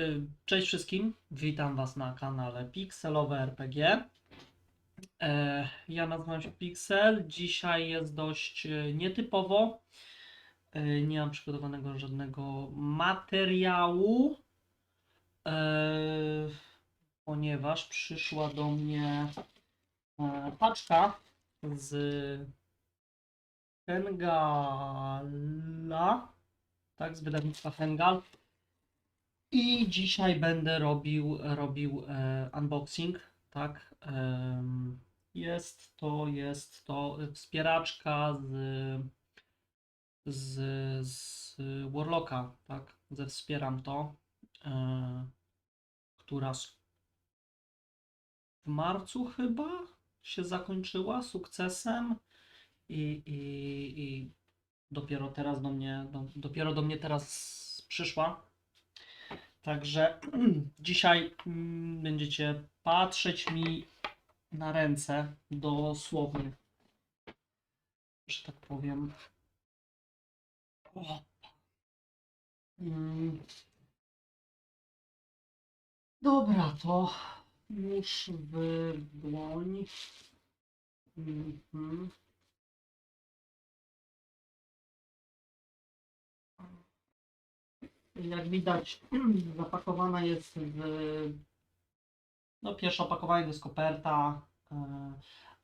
Y, Cześć wszystkim, witam Was na kanale Pixelowe RPG. E, Ja nazywam się Pixel. Dzisiaj jest dość e, nietypowo. E, Nie mam przygotowanego żadnego materiału, e, ponieważ przyszła do mnie paczka z Hengala, tak, z wydawnictwa Hengal. I dzisiaj będę robił, robił e, unboxing, tak. em, jest to, jest to wspieraczka z, z, z Warlocka, tak. Ze wspieram to, e, która w marcu chyba się zakończyła sukcesem i, i, i dopiero teraz do mnie, do, dopiero do mnie teraz przyszła. Także dzisiaj mm, będziecie patrzeć mi na ręce dosłownie, że tak powiem. Mm. Dobra, to już w dłoń. Mhm. Jak widać, zapakowana jest w. No, pierwsze opakowanie to jest koperta, e,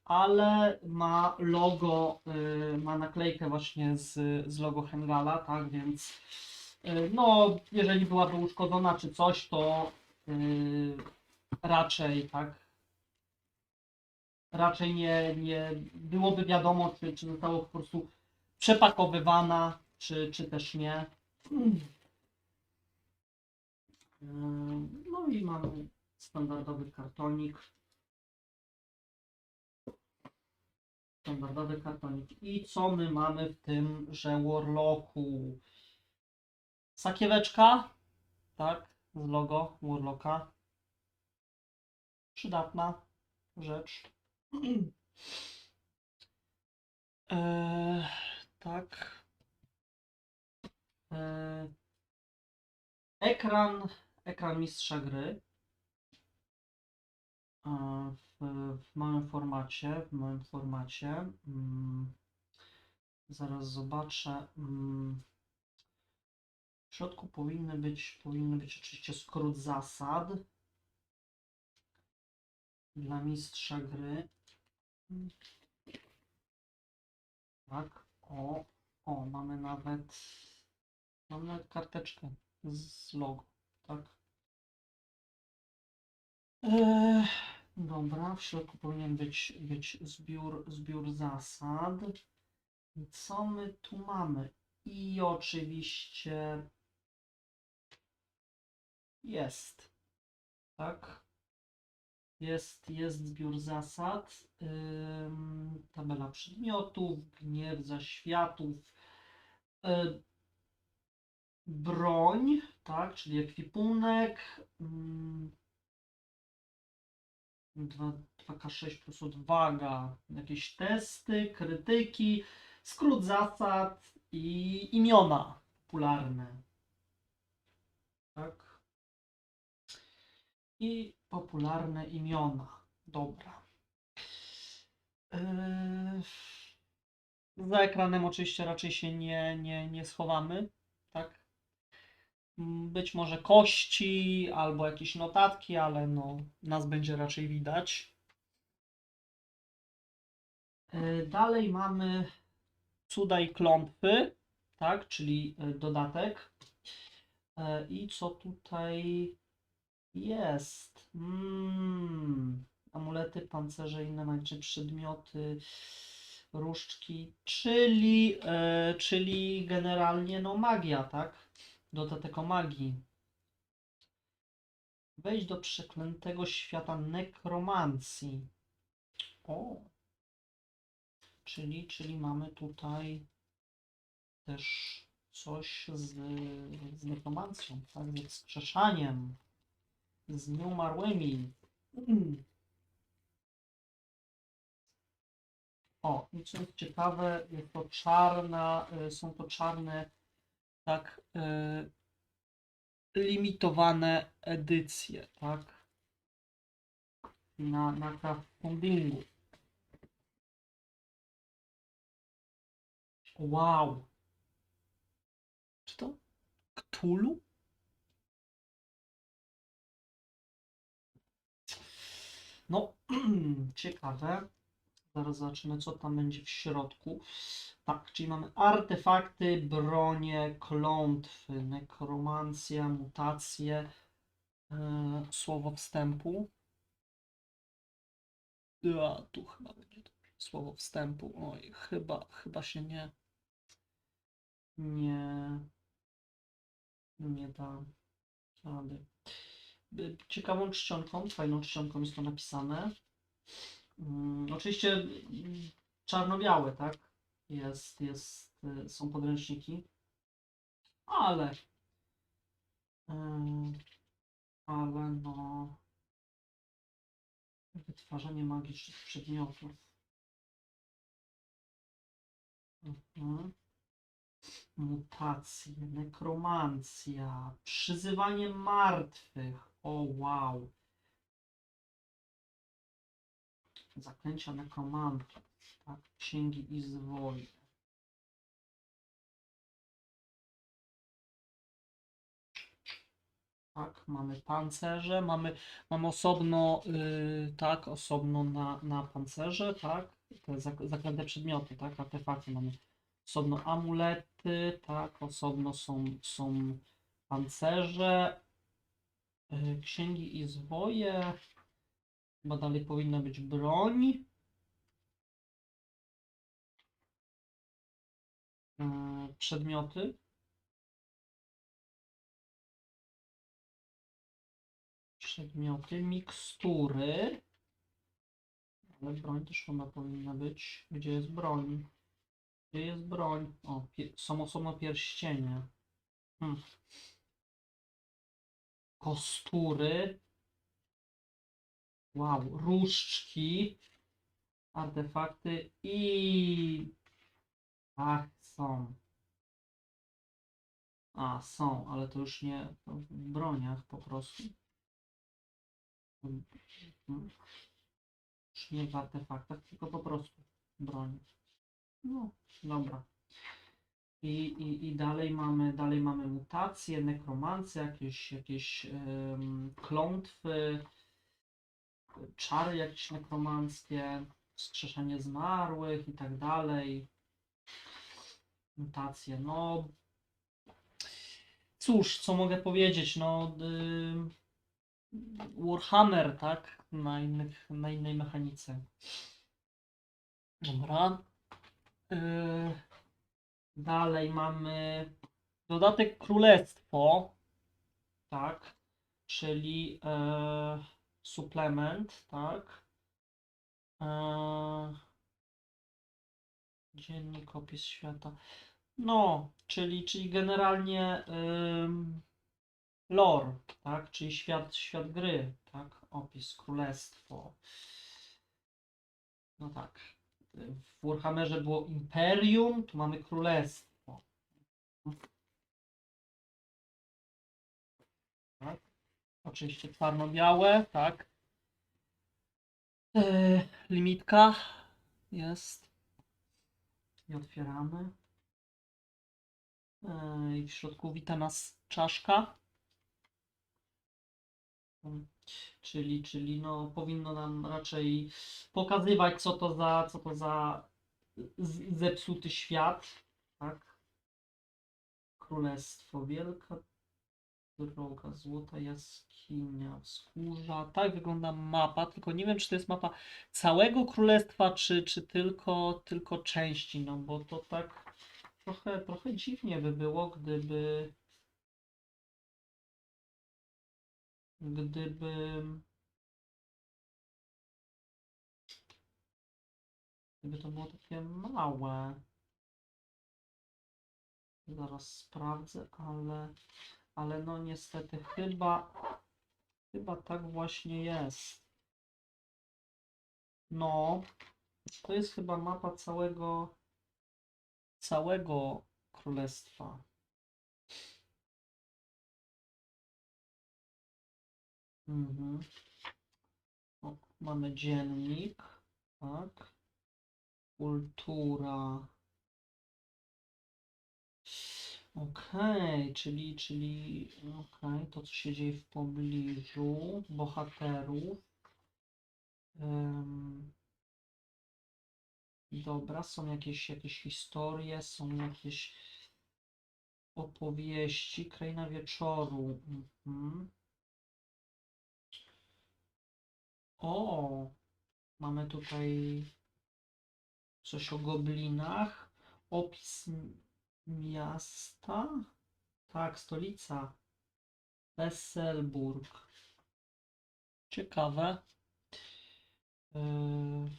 ale ma logo, e, ma naklejkę właśnie z, z logo Hengala, tak więc. e, No, jeżeli byłaby uszkodzona czy coś, to raczej tak. Raczej nie, nie byłoby wiadomo, czy, czy zostało po prostu przepakowywana, czy, czy też nie. Ym, No i mamy standardowy kartonik. Standardowy kartonik. I co my mamy w tymże Warlocku? Sakieweczka, tak, z logo Warlocka. Przydatna rzecz. Eee, tak. Eee, ekran, ekran mistrza gry. W, w małym formacie, w małym formacie. Mm, zaraz zobaczę. Mm, w środku powinny być, powinny być oczywiście skrót zasad dla mistrza gry. Tak, o, o, mamy nawet, mamy nawet karteczkę z logo, tak. Dobra, w środku powinien być, być zbiór, zbiór zasad. Co my tu mamy? I oczywiście jest, tak. Jest, jest zbiór zasad, ym, tabela przedmiotów, gniew zaświatów, y, broń, tak, czyli ekwipunek, ym, 2, 2K6 plus odwaga, jakieś testy, krytyki, skrót zasad i imiona popularne. Tak. I popularne imiona. Dobra. Yy, Za ekranem oczywiście raczej się nie, nie, nie schowamy, Być może kości albo jakieś notatki, ale no, nas będzie raczej widać. Yy, Dalej mamy cuda i klątwy, tak? Czyli yy, dodatek. Yy, I co tutaj jest? Mm, amulety, pancerze, inne magiczne przedmioty, różdżki, czyli, e, czyli generalnie no magia, tak? Dodatek o magii. Wejdź do przeklętego świata nekromancji. O. Czyli, czyli mamy tutaj też coś z, z nekromancją, tak? Z wskrzeszaniem z nieumarłymi. O, i co jest ciekawe, to czarna, są to czarne, tak, y, limitowane edycje, tak? Na, na crowdfundingu. Wow. Czy to? No, ciekawe. Zaraz zobaczymy, co tam będzie w środku. Tak, czyli mamy artefakty, bronie, klątwy, nekromancja, mutacje, e, słowo wstępu. A, tu chyba będzie słowo wstępu. Oj, chyba, chyba się nie, nie, nie da rady. Ciekawą czcionką, fajną czcionką jest to napisane. Mm, oczywiście mm, czarno-białe, tak? Jest, jest, y, są podręczniki, ale, y, ale no, wytwarzanie magicznych przedmiotów. Mhm. Mutacje, nekromancja, przyzywanie martwych. O wow. Zaklęcia nekromantów, tak? Księgi i zwoje. Tak, mamy pancerze, mamy, mamy osobno, yy, tak, osobno na, na pancerze, tak, te zak- zaklęte przedmioty, tak, artefakty mamy. Osobno amulety, tak, osobno są, są pancerze, yy, księgi i zwoje, chyba dalej powinna być broń, yy, przedmioty, przedmioty, mikstury, ale broń też chyba powinna być, gdzie jest broń? Gdzie jest broń? O, są osobno pierścienie. Hmm. Kostury. Wow, różdżki. Artefakty i... Ach, są. A, są, ale to już nie w broniach po prostu. Już nie w artefaktach, tylko po prostu broń. No, dobra. I, i, i dalej mamy dalej mamy mutacje, nekromancje, jakieś, jakieś em, klątwy, czary jakieś nekromanckie, wskrzeszenie zmarłych i tak dalej. Mutacje, no cóż, co mogę powiedzieć, no ym, Warhammer, tak? Na, innych, na innej mechanice. Dobra. Yy, dalej mamy dodatek Królestwo, tak? Czyli e, suplement, tak? E, dziennik, opis świata. No, czyli, czyli generalnie lore, tak? Czyli świat, świat gry, tak? Opis, królestwo. No tak. W Warhammerze było Imperium, tu mamy królestwo. Tak? Oczywiście czarno-białe, tak? Yy, limitka jest. I otwieramy. Yy, I w środku wita nas czaszka. Czyli, czyli no, powinno nam raczej pokazywać, co to za, co to za zepsuty świat, tak? Królestwo Wielka Droga, Złota Jaskinia, Wzgórza. Tak wygląda mapa, tylko nie wiem, czy to jest mapa całego królestwa, czy, czy tylko, tylko części, no bo to tak trochę, trochę dziwnie by było, gdyby gdyby gdyby to było takie małe. Zaraz sprawdzę, ale ale no niestety chyba chyba tak właśnie jest. No, to jest chyba mapa całego całego królestwa. Mhm. O, mamy dziennik, tak. Kultura. Okej, czyli, czyli, okej, to co się dzieje w pobliżu bohaterów. Em, dobra, są jakieś, jakieś historie, są jakieś opowieści, Kraina Wieczoru. Mhm. O, mamy tutaj coś o goblinach. Opis miasta. Tak, stolica. Weselburg. Ciekawe. Yy,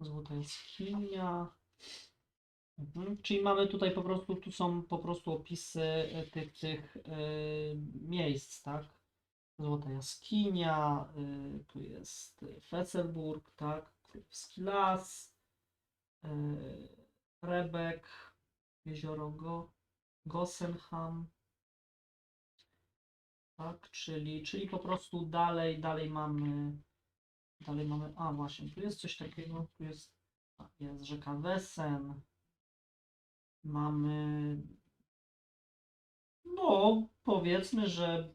Złota jaskinia. Mhm. Czyli mamy tutaj po prostu, tu są po prostu opisy e, tych, tych e, miejsc, tak? Złota jaskinia, y, tu jest Fesselburg, tak? Królewski Las, y, Rebek, jezioro Go, tak? Czyli, czyli po prostu dalej, dalej mamy, dalej mamy, a właśnie, tu jest coś takiego, tu jest, a, jest rzeka Wesen, mamy, no powiedzmy, że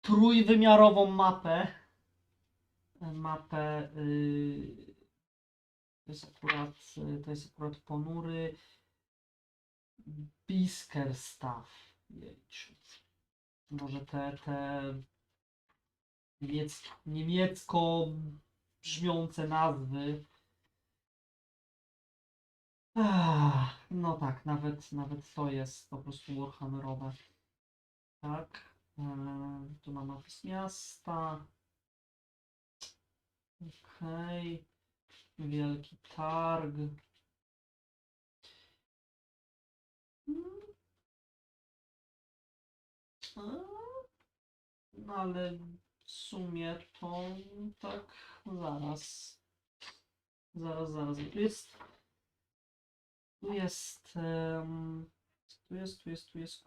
trójwymiarową mapę. Mapę y, to jest akurat to jest akurat ponury Biskerstaff. Jejciu. Może te, te niemiec, niemiecko brzmiące nazwy. No tak, nawet, nawet to jest po prostu Warhammerowe. Tak. Eee, tu mamy opis miasta. Okej. Wielki targ. Mm. A, No ale w sumie to tak zaraz. Zaraz, zaraz. Tu jest. Tu jest. em, tu jest, tu jest, tu jest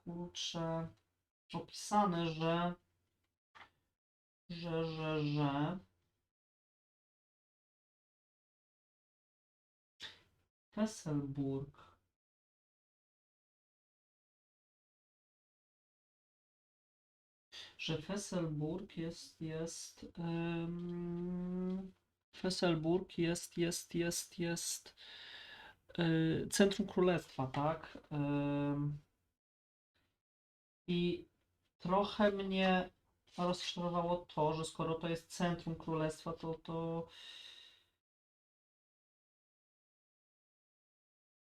opisane, że że, że, że Fesselburg że Fesselburg jest, jest em, Fesselburg jest, jest, jest, jest y, centrum królestwa, tak? I trochę mnie rozczarowało to, że skoro to jest centrum królestwa, to, to,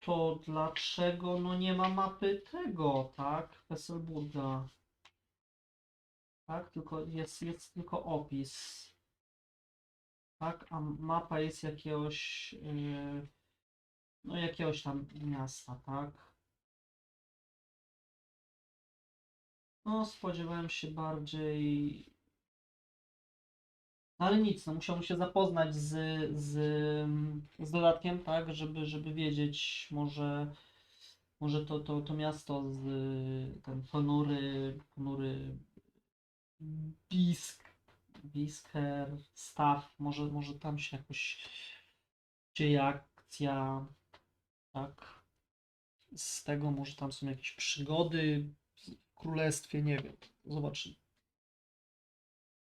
to dlaczego no nie ma mapy tego, tak? Fesselburga. Tak, tylko jest, jest tylko opis. Tak, a mapa jest jakiegoś, yy, no jakiegoś tam miasta, tak? No, spodziewałem się bardziej. No ale nic, no musiałbym się zapoznać z, z, z dodatkiem, tak, żeby, żeby wiedzieć, może, może to, to, to miasto z ten ponury, ponury Bisk, Bisker, Staw, może, może tam się jakoś dzieje akcja, tak. Z tego może tam są jakieś przygody w królestwie, nie wiem. Zobaczymy.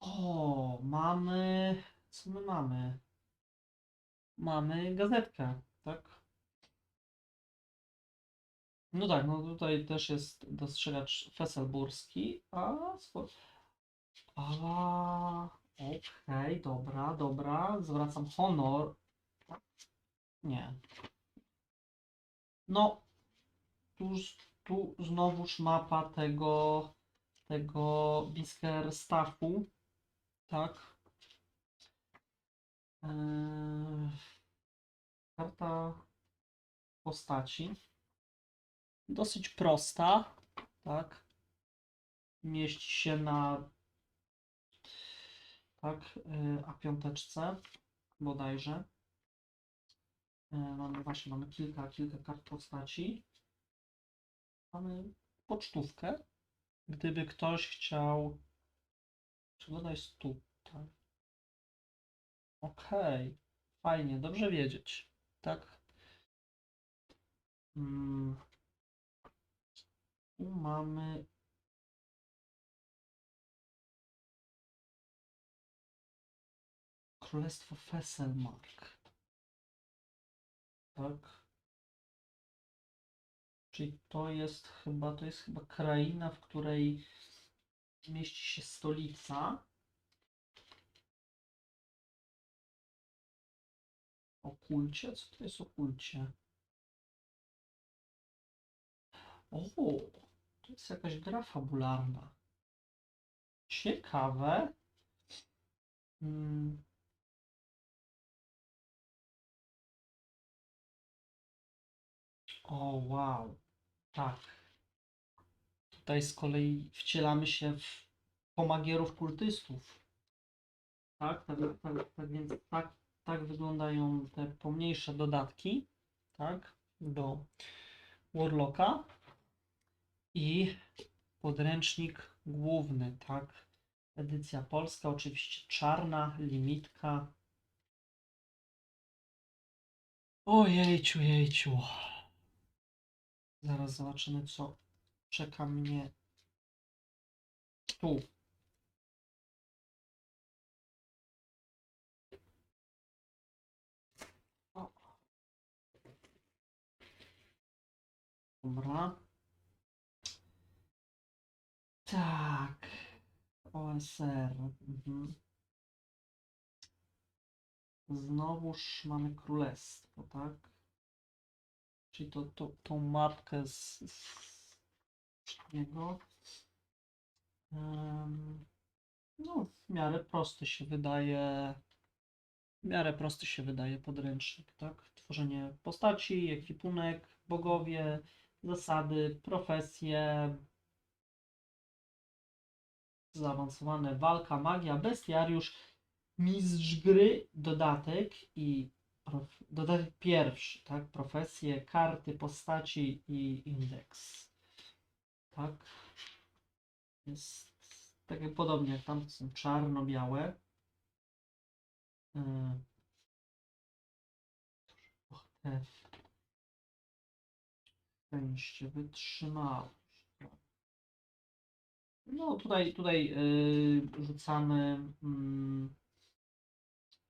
O, mamy. Co my mamy? Mamy gazetkę, tak? No tak, no tutaj też jest dostrzegacz Fesselburski, a spo... A, okej, dobra, dobra, zwracam honor. Nie. No, tu, tu znowuż mapa tego, tego Bisker Staffu, tak. Eee, karta postaci. Dosyć prosta, tak. Mieści się na tak, yy, A5 bodajże. Yy, mamy właśnie, mamy kilka, kilka kart postaci. Mamy pocztówkę. Gdyby ktoś chciał Przygoda jest tutaj. Okej, fajnie, dobrze wiedzieć. Tak. Mm. Tu mamy. Królestwo Fesselmark. Tak. Czyli to jest chyba, to jest chyba kraina, w której mieści się stolica. Okulcie? Co to jest okulcie? O, to jest jakaś gra fabularna. Ciekawe. Mm. O, wow. Tak. Tutaj z kolei wcielamy się w pomagierów kultystów. Tak, tak, tak, tak więc tak, tak wyglądają te pomniejsze dodatki, tak, do Warlocka i podręcznik główny, tak, edycja polska, oczywiście czarna, limitka. Ojejciu, jejciu. Zaraz zobaczymy, co czeka mnie tu. Dobra. Tak. OSR. Mhm. Znowuż mamy królestwo, tak? Czyli to, to, tą mapkę z, z Em, no, w miarę prosty się wydaje. W miarę prosty się wydaje podręcznik, tak? Tworzenie postaci, ekwipunek, bogowie, zasady, profesje, zaawansowane walka, magia, bestiariusz, mistrz gry, dodatek i dodatek pierwszy, tak? Profesje, karty, postaci i indeks. Tak. Jest tak jak podobnie jak tam są czarno-białe. Yy. Bohater. Szczęście, wytrzymałość. No tutaj, tutaj yy, rzucamy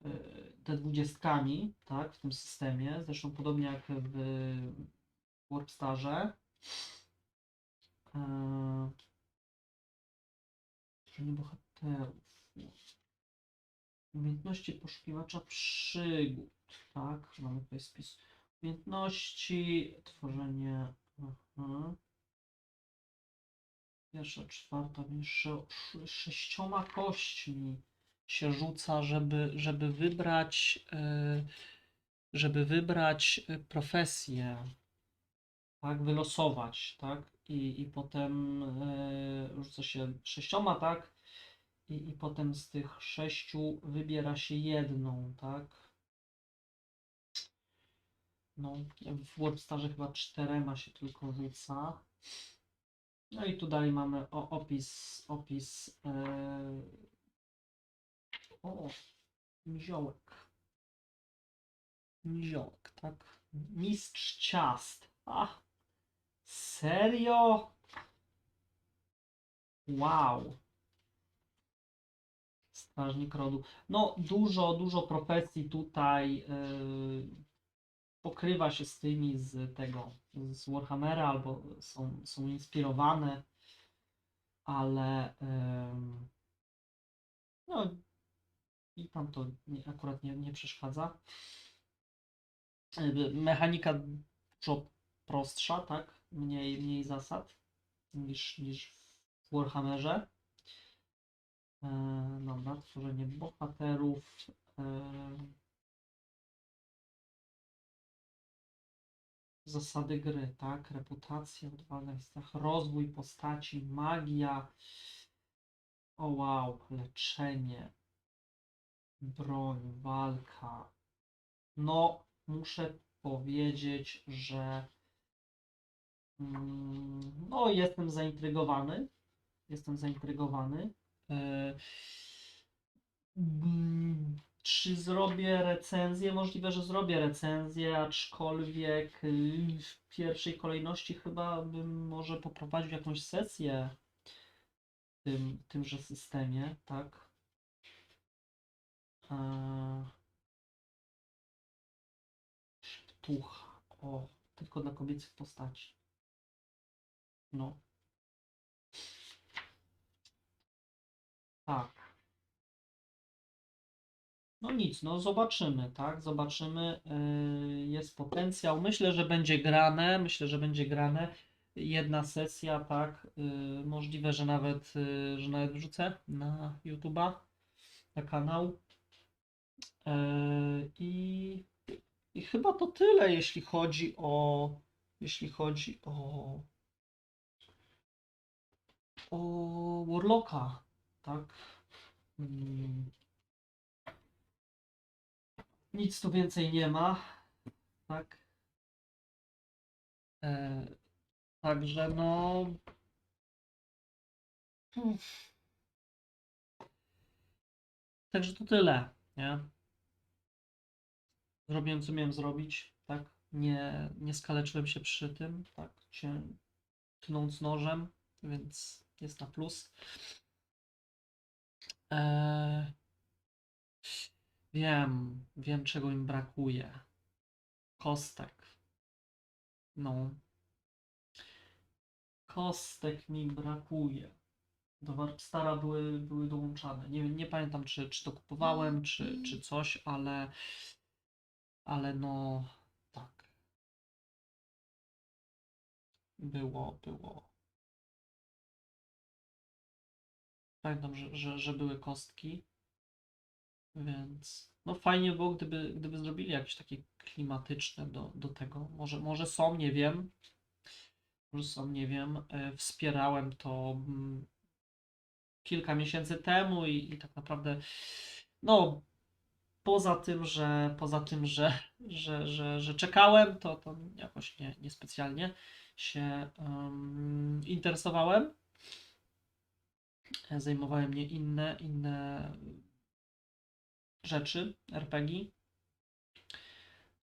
yy, te dwudziestkami, tak, w tym systemie. Zresztą podobnie jak w Warpstarze. Tworzenie bohaterów. Umiejętności poszukiwacza przygód. Tak, mamy tutaj spis umiejętności, tworzenie. Aha. Pierwsza, czwarta, mniejsza, sz- sześcioma kośćmi się rzuca, żeby, żeby wybrać, e, żeby wybrać e, profesję, tak, wylosować, tak, i, i potem e, rzuca się sześcioma, tak, i, i potem z tych sześciu wybiera się jedną, tak. No, w Warpstarze chyba czterema się tylko rzuca. No i tu dalej mamy o, opis, opis, e, o, niziołek. Niziołek, tak. Mistrz ciast. A, serio? Wow. Strażnik rodu. No, dużo, dużo profesji tutaj yy, pokrywa się z tymi z tego, z Warhammera, albo są, są inspirowane, ale ym, no i tam to nie, akurat nie, nie przeszkadza. Yy, Mechanika dużo prostsza, tak? Mniej, mniej zasad niż, niż w Warhammerze. E, dobra, tworzenie bohaterów. E, zasady gry, tak? Reputacja, odwaga, i strach, rozwój postaci, magia. O wow, leczenie, broń, walka. No, muszę powiedzieć, że no, jestem zaintrygowany. Jestem zaintrygowany. E, mm, Czy zrobię recenzję? Możliwe, że zrobię recenzję, aczkolwiek y, w pierwszej kolejności chyba bym może poprowadził jakąś sesję w tym, tymże systemie, tak? Eee, Sztucha. O, tylko dla kobiecych postaci. No. Tak. No nic, no zobaczymy, tak? Zobaczymy. Yy, jest potencjał. Myślę, że będzie grane. Myślę, że będzie grane. Jedna sesja, tak? Yy, możliwe, że nawet, yy, że nawet wrzucę na YouTube'a, na kanał. Yy, I, I chyba to tyle, jeśli chodzi o. Jeśli chodzi o. O Warlocka, tak? Mm. Nic tu więcej nie ma, tak? E, także no. Także to tyle, nie? Zrobiłem co miałem zrobić, tak? Nie, nie skaleczyłem się przy tym, tak? Cię tnąc nożem, więc jest na plus. Eee, wiem, wiem czego im brakuje. Kostek. No. Kostek mi brakuje. Do Warpstara były, były dołączane. Nie, nie pamiętam, czy, czy to kupowałem, czy, czy coś, ale, ale no tak. Było, było. Pamiętam, że, że, że były kostki. Więc no fajnie było, gdyby, gdyby zrobili jakieś takie klimatyczne do, do tego. Może, może są, nie wiem. Może są, nie wiem. E, Wspierałem to mm, kilka miesięcy temu i, i tak naprawdę no poza tym, że poza tym, że, że, że, że czekałem, to, to jakoś nie, niespecjalnie się em, interesowałem. E, Zajmowały mnie inne, inne rzeczy RPG.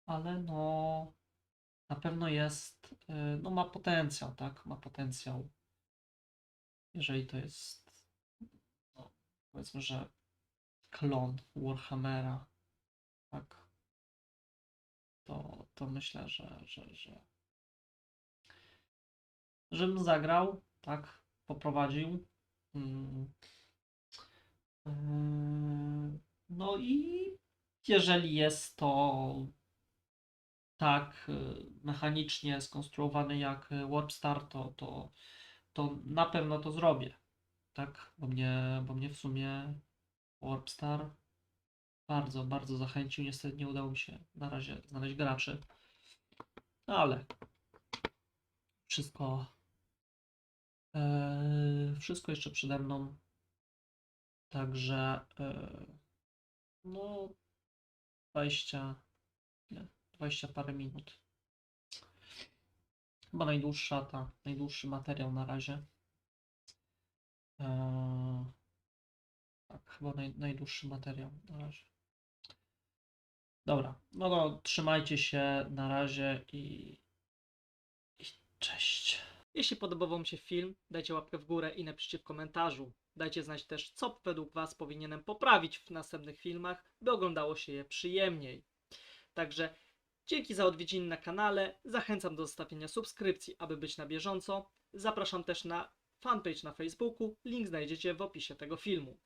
Ale no na pewno jest, y, no ma potencjał, tak? Ma potencjał. Jeżeli to jest, no, powiedzmy, że klon Warhammera, tak? To, to myślę, że, że, że żebym zagrał, tak? Poprowadził. Mm. Yy, No i jeżeli jest to tak y, mechanicznie skonstruowany jak y, Warpstar, to, to, to na pewno to zrobię. Tak? Bo mnie, bo mnie w sumie Warpstar bardzo, bardzo zachęcił. Niestety nie udało mi się na razie znaleźć graczy. Ale wszystko, e, wszystko jeszcze przede mną. Także e, no 20, nie, 20 parę minut. Chyba najdłuższa ta, najdłuższy materiał na razie. Eee, tak, chyba naj, najdłuższy materiał na razie. Dobra, no to trzymajcie się na razie i, i cześć. Jeśli podobał Wam się film, dajcie łapkę w górę i napiszcie w komentarzu. Dajcie znać też, co według Was powinienem poprawić w następnych filmach, by oglądało się je przyjemniej. Także dzięki za odwiedziny na kanale, zachęcam do zostawienia subskrypcji, aby być na bieżąco. Zapraszam też na fanpage na Facebooku, link znajdziecie w opisie tego filmu.